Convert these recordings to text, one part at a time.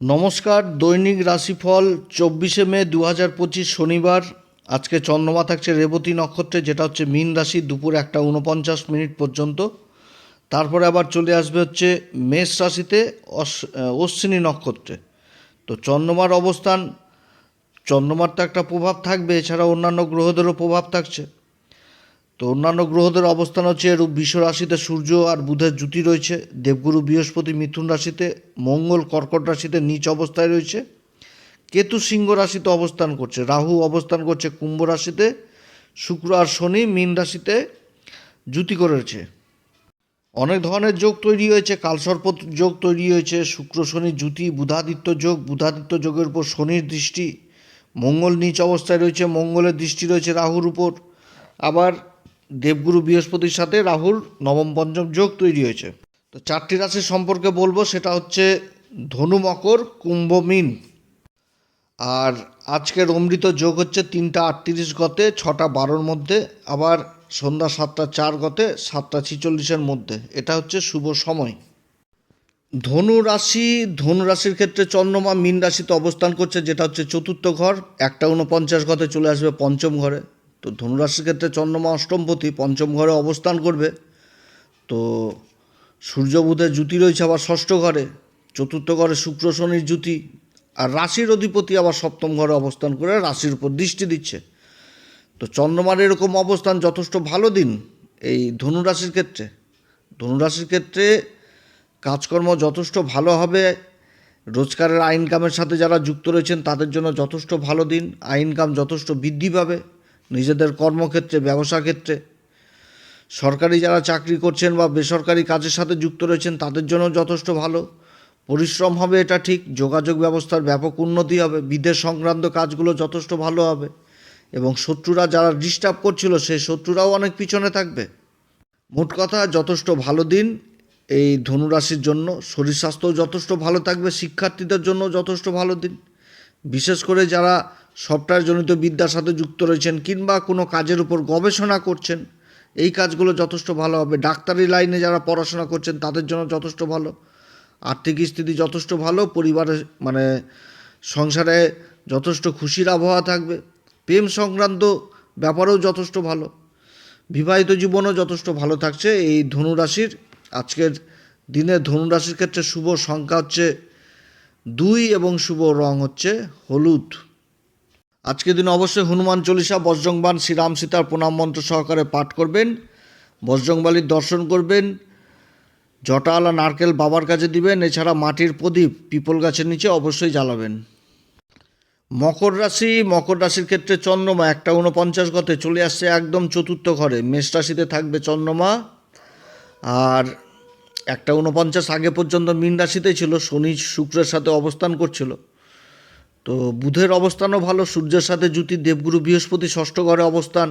নমস্কার, দৈনিক রাশিফল, চব্বিশে মে দু হাজার পঁচিশ শনিবার। আজকে চন্দ্রমা থাকছে রেবতী নক্ষত্রে, যেটা হচ্ছে মীন রাশি, দুপুর একটা উনপঞ্চাশ মিনিট পর্যন্ত। তারপরে আবার চলে আসবে হচ্ছে মেষ রাশিতে অশ্বিনী নক্ষত্রে। তো চন্দ্রমার অবস্থান, চন্দ্রমার তো একটা প্রভাব থাকবে এছাড়া অন্যান্য গ্রহদেরও প্রভাব থাকছে। তো অন্যান্য গ্রহদের অবস্থান হচ্ছে এরূপ বিশ্ব রাশিতে সূর্য আর বুধের জুতি রয়েছে। দেবগুরু বৃহস্পতি মিথুন রাশিতে, মঙ্গল কর্কট রাশিতে নিচ অবস্থায় রয়েছে। কেতু সিংহ রাশিতে অবস্থান করছে, রাহু অবস্থান করছে কুম্ভ রাশিতে, শুক্র আর শনি মীন রাশিতে জুতি করেছে অনেক ধরনের যোগ তৈরি হয়েছে কালসর্প যোগ তৈরি হয়েছে, শুক্র, শনি জুতি বুধাদিত্য যোগ, বুধাদিত্য যোগের উপর শনির দৃষ্টি, মঙ্গল নিচ অবস্থায় রয়েছে, মঙ্গলের দৃষ্টি রয়েছে রাহুর উপর। আবার দেবগুরু বৃহস্পতির সাথে রাহুর নবম পঞ্চম যোগ তৈরি হয়েছে। তো চারটি রাশির সম্পর্কে বলব, সেটা হচ্ছে ধনু মকর, কুম্ভ মিন। আর আজকের অমৃত যোগ হচ্ছে তিনটা আটত্রিশ গতে, ছটা বারোর মধ্যে, আবার সন্ধ্যা সাতটা চার গতে, সাতটা ছিচল্লিশের মধ্যে। এটা হচ্ছে শুভ সময়। ধনু রাশি, ধনু রাশির ক্ষেত্রে চন্দ্রমা মীন রাশিতে অবস্থান করছে, যেটা হচ্ছে চতুর্থ ঘর। একটা উনপঞ্চাশ গতে চলে আসবে পঞ্চম ঘরে। তো ধনুরাশির ক্ষেত্রে চন্দ্রমা অষ্টমপতি পঞ্চম ঘরে অবস্থান করবে। তো সূর্য বুধের জুতি রয়েছে আবার ষষ্ঠ ঘরে, চতুর্থ ঘরে শুক্র শনির জ্যুতি, আর রাশির অধিপতি আবার সপ্তম ঘরে অবস্থান করে রাশির উপর দৃষ্টি দিচ্ছে। তো চন্দ্রমার এরকম অবস্থান যথেষ্ট ভালো দিন এই ধনুরাশির ক্ষেত্রে। ধনুরাশির ক্ষেত্রে কাজকর্ম যথেষ্ট ভালো হবে, রোজগারের আইনকামের সাথে যারা যুক্ত রয়েছেন তাদের জন্য যথেষ্ট ভালো দিন আইনকাম যথেষ্ট বৃদ্ধি পাবে। নিজেদের কর্মক্ষেত্রে, ব্যবসা ক্ষেত্রে। সরকারি যারা চাকরি করছেন বা বেসরকারি কাজের সাথে যুক্ত রয়েছেন, তাদের জন্য যথেষ্ট ভালো। পরিশ্রম হবে এটা ঠিক, যোগাযোগ ব্যবস্থার ব্যাপক উন্নতি হবে, বিদেশ সংক্রান্ত কাজগুলো যথেষ্ট ভালো হবে এবং শত্রুরা যারা ডিস্টার্ব করছিল, সেই শত্রুরাও অনেক পিছনে থাকবে। মোট কথা, যথেষ্ট ভালো দিন এই ধনুরাশির জন্য। শরীর স্বাস্থ্যও যথেষ্ট ভালো থাকবে, শিক্ষার্থীদের জন্য যথেষ্ট ভালো দিন। বিশেষ করে যারা সফটওয়্যারজনিত বিদ্যার সাথে যুক্ত রয়েছেন কিংবা কোনো কাজের উপর গবেষণা করছেন, এই কাজগুলো যথেষ্ট ভালো হবে। ডাক্তারি লাইনে যারা পড়াশোনা করছেন, তাদের জন্য যথেষ্ট ভালো। আর্থিক স্থিতি যথেষ্ট ভালো, পরিবারে মানে সংসারে যথেষ্ট খুশির আবহাওয়া থাকবে। প্রেম সংক্রান্ত ব্যাপারেও যথেষ্ট ভালো। বিবাহিত জীবনও যথেষ্ট ভালো থাকছে এই ধনুরাশির আজকের দিনে ধনুরাশির ক্ষেত্রে শুভ সংখ্যা হচ্ছে দুই এবং শুভ রং হচ্ছে হলুদ। আজকের দিনে অবশ্যই হনুমান চল্লিশা বজ্রংবান শ্রীরাম সীতার প্রণাম মন্ত্র সহকারে পাঠ করবেন, বজ্রংবালির দর্শন করবেন জটাওয়ালা নারকেল বাবার কাছে দিবেন, এছাড়া মাটির প্রদীপ পিপল গাছের নিচে অবশ্যই জ্বালাবেন। মকর রাশি, মকর রাশির ক্ষেত্রে চন্দ্রমা, একটা উনপঞ্চাশ গতে চলে আসছে একদম চতুর্থ ঘরে, মেষ রাশিতে থাকবে চন্দ্রমা, আর একটা উনপঞ্চাশ আগে পর্যন্ত মীন রাশিতেই ছিল, শনি শুক্রের সাথে অবস্থান করছিল। তো বুধের অবস্থানও ভালো, সূর্যের সাথে জুতি দেবগুরু বৃহস্পতি ষষ্ঠ ঘরে অবস্থান,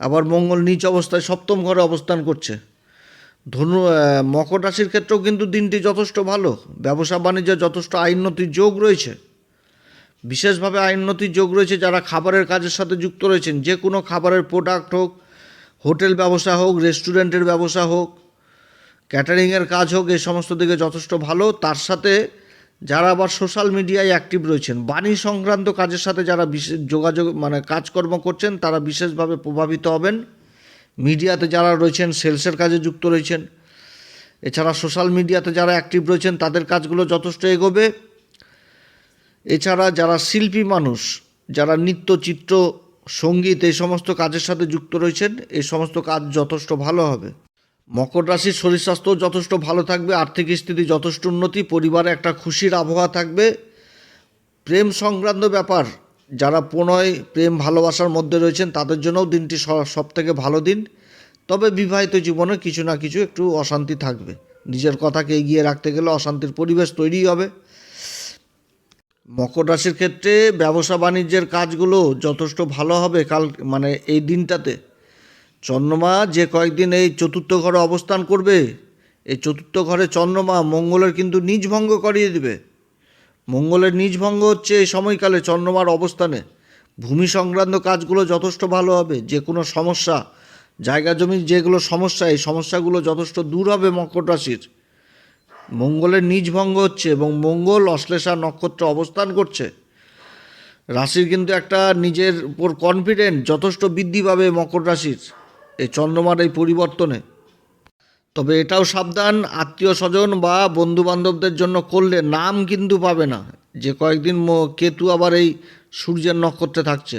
আবার মঙ্গল নিচ অবস্থায় সপ্তম ঘরে অবস্থান করছে। ধনু মকর রাশির ক্ষেত্রেও কিন্তু দিনটি যথেষ্ট ভালো, ব্যবসা বাণিজ্যে যথেষ্ট আইনতির যোগ রয়েছে। বিশেষভাবে আইনতির যোগ রয়েছে যারা খাবারের কাজের সাথে যুক্ত রয়েছেন, যে কোনো খাবারের প্রোডাক্ট হোক, হোটেল ব্যবসা হোক, রেস্টুরেন্টের ব্যবসা হোক ক্যাটারিংয়ের কাজ হোক এই সমস্ত দিকে যথেষ্ট ভালো। তার সাথে যারা আবার সোশ্যাল মিডিয়ায় অ্যাক্টিভ রয়েছেন, বাণী সংক্রান্ত কাজের সাথে যারা বিশেষ যোগাযোগ মানে কাজকর্ম করছেন, তারা বিশেষভাবে প্রভাবিত হবেন। মিডিয়াতে যারা রয়েছেন, সেলসের কাজে যুক্ত রয়েছেন। এছাড়া সোশ্যাল মিডিয়াতে যারা অ্যাক্টিভ রয়েছেন, তাদের কাজগুলো যথেষ্ট এগোবে। এছাড়া যারা শিল্পী মানুষ, যারা নৃত্য, চিত্র, সংগীত, এই সমস্ত কাজের সাথে যুক্ত রয়েছেন, এই সমস্ত কাজ যথেষ্ট ভালো হবে। মকর রাশির শরীর স্বাস্থ্য যথেষ্ট ভালো থাকবে, আর্থিক স্থিতি যথেষ্ট উন্নতি, পরিবারে একটা খুশির আবহাওয়া থাকবে। প্রেম সংক্রান্ত ব্যাপার, যারা প্রণয়, প্রেম, ভালোবাসার মধ্যে রয়েছেন, তাদের জন্যও দিনটি সব থেকে ভালো দিন। তবে বিবাহিত জীবনে কিছু না কিছু একটু অশান্তি থাকবে। নিজের কথাকে এগিয়ে রাখতে গেলে অশান্তির পরিবেশ তৈরি হবে। মকর রাশির ক্ষেত্রে ব্যবসা বাণিজ্যের কাজগুলো যথেষ্ট ভালো হবে কাল মানে এই দিনটাতে। চন্দ্রমা যে কয়েকদিন এই চতুর্থ ঘরে অবস্থান করবে, এই চতুর্থ ঘরে চন্দ্রমা মঙ্গলের কিন্তু নিজ ভঙ্গ করিয়ে দেবে। মঙ্গলের নিজ ভঙ্গ হচ্ছে এই সময়কালে চন্দ্রমার অবস্থানে। ভূমি সংক্রান্ত কাজগুলো যথেষ্ট ভালো হবে, যে কোনো সমস্যা, জায়গা জমির যেগুলো সমস্যা, এই সমস্যাগুলো যথেষ্ট দূর হবে মকর রাশির। মঙ্গলের নিজ ভঙ্গ হচ্ছে এবং মঙ্গল অশ্লেষা নক্ষত্রে অবস্থান করছে। রাশির কিন্তু একটা নিজের উপর কনফিডেন্ট যথেষ্ট বৃদ্ধি পাবে মকর রাশির। এই চন্দ্রমার এই পরিবর্তনে। তবে এটাও সাবধান, আত্মীয় স্বজন বা বন্ধু বান্ধবদের জন্য করলে নাম কিন্তু পাবে না। যে কয়েকদিন কেতু আবার এই সূর্যের নক্ষত্রে থাকছে।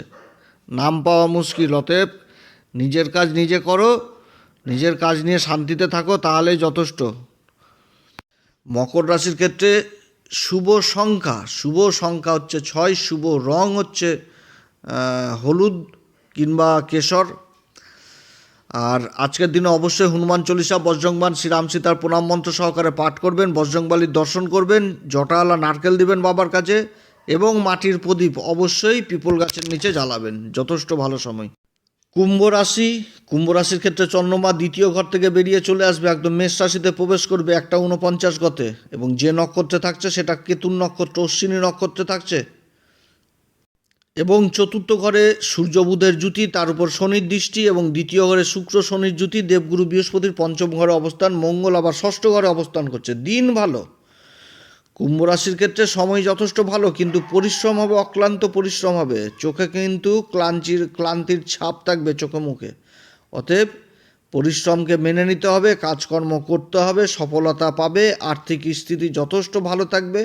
নাম পাওয়া মুশকিল, অতএব নিজের কাজ নিজে করো, নিজের কাজ নিয়ে শান্তিতে থাকো, তাহলেই যথেষ্ট। মকর রাশির ক্ষেত্রে শুভ সংখ্যা শুভ সংখ্যা হচ্ছে ছয়, শুভ রং হচ্ছে হলুদ কিংবা কেশর। আর আজকের দিনে অবশ্যই হনুমান চল্লিশা বজ্রংবান শ্রীরাম সীতার প্রণাম মন্ত্র সহকারে পাঠ করবেন, বজ্রংবালির দর্শন করবেন জটাওয়ালা নারকেল দিবেন বাবার কাছে এবং মাটির প্রদীপ অবশ্যই পিপল গাছের নিচে জ্বালাবেন। যথেষ্ট ভালো সময়। কুম্ভ রাশি, কুম্ভ রাশির ক্ষেত্রে চন্দ্রমা দ্বিতীয় ঘর থেকে বেরিয়ে চলে আসবে, একদম মেষ রাশিতে প্রবেশ করবে একটা উনপঞ্চাশ গতে এবং যে নক্ষত্রে থাকছে সেটা কেতুন নক্ষত্র, অশ্বিনী নক্ষত্রে থাকছে এবং চতুর্থ ঘরে সূর্য বুধের জুতি তার উপর শনির দৃষ্টি এবং দ্বিতীয় ঘরে শুক্র শনির জুতি দেবগুরু বৃহস্পতির পঞ্চম ঘরে অবস্থান, মঙ্গল আবার ষষ্ঠ ঘরে অবস্থান করছে। দিন ভালো। কুম্ভ রাশির ক্ষেত্রে সময় যথেষ্ট ভালো, কিন্তু পরিশ্রম হবে, অক্লান্ত পরিশ্রম হবে। চোখে কিন্তু ক্লান্তির ক্লান্তির ছাপ থাকবে চোখে মুখে। অতএব পরিশ্রমকে মেনে নিতে হবে, কাজকর্ম করতে হবে, সফলতা পাবে, আর্থিক স্থিতি যথেষ্ট ভালো থাকবে।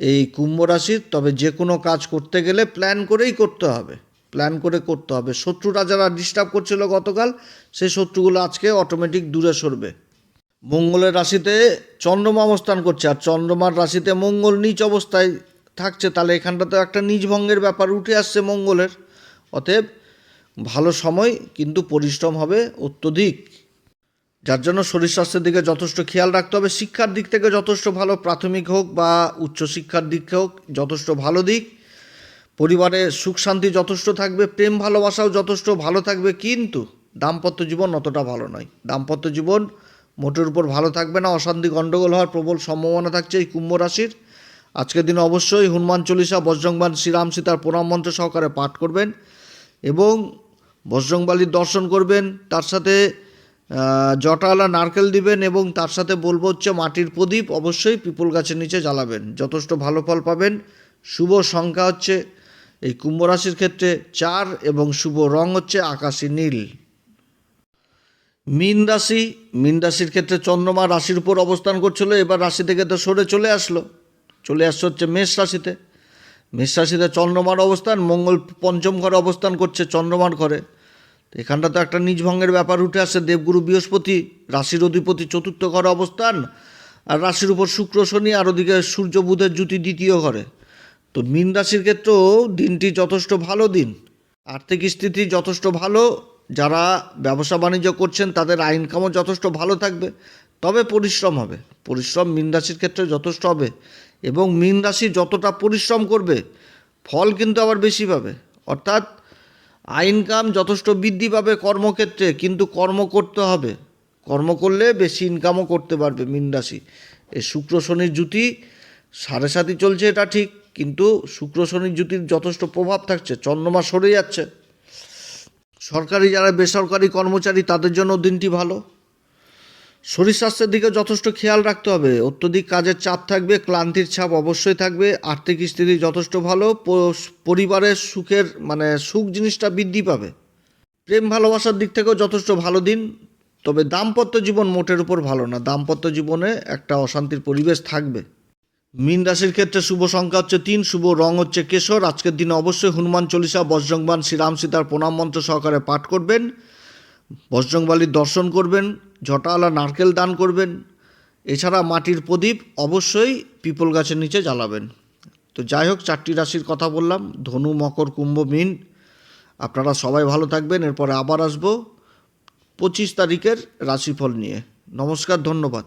এই কুম্ভ রাশির তবে যে কোনো কাজ করতে গেলে প্ল্যান করেই করতে হবে। প্ল্যান করে করতে হবে। শত্রুরা যারা ডিস্টার্ব করছিল গতকাল সেই শত্রুগুলো আজকে অটোমেটিক দূরে সরবে। মঙ্গলের রাশিতে চন্দ্রমা অবস্থান করছে, আর চন্দ্রমার রাশিতে মঙ্গল নিচ অবস্থায় থাকছে। তাহলে এখানটাতে একটা নিজ ভঙ্গের ব্যাপার উঠে আসছে মঙ্গলের। অতএব ভালো সময়, কিন্তু পরিশ্রম হবে অত্যধিক। যার জন্য শরীর স্বাস্থ্যের দিকে যথেষ্ট খেয়াল রাখতে হবে। শিক্ষার দিক থেকে যথেষ্ট ভালো প্রাথমিক হোক বা উচ্চশিক্ষার দিক হোক, যথেষ্ট ভালো দিক। পরিবারে সুখ শান্তি যথেষ্ট থাকবে, প্রেম ভালোবাসাও যথেষ্ট ভালো থাকবে, কিন্তু দাম্পত্য জীবন অতটা ভালো নয়। দাম্পত্য জীবন মোটের উপর ভালো থাকবে না, অশান্তি গণ্ডগোল হওয়ার প্রবল সম্ভাবনা থাকছে এই কুম্ভ রাশির। আজকের দিনে অবশ্যই হনুমান চল্লিশা বজ্রংবান শ্রীরাম সীতার প্রণাম মন্ত্র সহকারে পাঠ করবেন এবং বজ্রংবালির দর্শন করবেন। তার সাথে জটাওয়ালা নারকেল দিবেন এবং তার সাথে বলব হচ্ছে মাটির প্রদীপ অবশ্যই পিপল গাছের নিচে জ্বালাবেন। যথেষ্ট ভালো ফল পাবেন। শুভ সংখ্যা হচ্ছে এই কুম্ভ রাশির ক্ষেত্রে চার এবং শুভ রং হচ্ছে আকাশি নীল। মীন রাশি, মীন রাশির ক্ষেত্রে চন্দ্রমা রাশির উপর অবস্থান করছিল, এবার রাশি থেকে তো সরে চলে আসলো। চলে আসছে হচ্ছে মেষ রাশিতে। মেষ রাশিতে চন্দ্রমার অবস্থান, মঙ্গল পঞ্চম ঘরে অবস্থান করছে চন্দ্রমার ঘরে। তো এখানটা তো একটা নিজ ভঙ্গের ব্যাপার উঠে আসছে দেবগুরু বৃহস্পতি, রাশির অধিপতি চতুর্থ ঘরে অবস্থান, আর রাশির উপর শুক্র শনি, আর ওদিকে সূর্য বুধের জুতি দ্বিতীয় ঘরে। তো মীন রাশির ক্ষেত্রেও দিনটি যথেষ্ট ভালো দিন। আর্থিক স্থিতি যথেষ্ট ভালো, যারা ব্যবসা বাণিজ্য করছেন তাদের ইনকামও যথেষ্ট ভালো থাকবে, তবে পরিশ্রম হবে। পরিশ্রম মীন রাশির ক্ষেত্রে যথেষ্ট হবে, এবং মীন রাশি যতটা পরিশ্রম করবে, ফল কিন্তু আবার বেশি পাবে। অর্থাৎ ইনকাম যথেষ্ট বৃদ্ধি পাবে কর্মক্ষেত্রে, কিন্তু কর্ম করতে হবে। কর্ম করলে বেশি ইনকামও করতে পারবে মীন রাশি এই শুক্র শনির জুতি সাড়ে সাতই চলছে এটা ঠিক, কিন্তু শুক্র শনির জুতির যথেষ্ট প্রভাব থাকছে, চন্দ্রমা সরে যাচ্ছে। সরকারি যারা বেসরকারি কর্মচারী, তাদের জন্য দিনটি ভালো। শরীর স্বাস্থ্যের দিকে যথেষ্ট খেয়াল রাখতে হবে। অত্যধিক কাজের চাপ থাকবে, ক্লান্তির ছাপ অবশ্যই থাকবে, আর্থিক স্থিতি যথেষ্ট ভালো পরিবারের সুখের মানে সুখ জিনিসটা বৃদ্ধি পাবে। প্রেম ভালোবাসার দিক থেকেও যথেষ্ট ভালো দিন, তবে দাম্পত্য জীবন মোটের উপর ভালো না। দাম্পত্য জীবনে একটা অশান্তির পরিবেশ থাকবে। মীন রাশির ক্ষেত্রে শুভ সংখ্যা হচ্ছে তিন, শুভ রং হচ্ছে কেশর। আজকের দিনে অবশ্যই হনুমান চল্লিশা বজ্রংবান শ্রীরাম সীতার প্রণাম মন্ত্র সহকারে পাঠ করবেন। বজ্রংবালির দর্শন করবেন। জটাওয়ালা নারকেল দান করবেন। এছাড়া মাটির প্রদীপ অবশ্যই পিপল গাছের নিচে জ্বালাবেন। তো যাই হোক, চারটি রাশির কথা বললাম। ধনু, মকর, কুম্ভ, মিন। আপনারা সবাই ভালো থাকবেন। এরপরে আবার আসব পঁচিশ তারিখের রাশিফল নিয়ে। নমস্কার, ধন্যবাদ।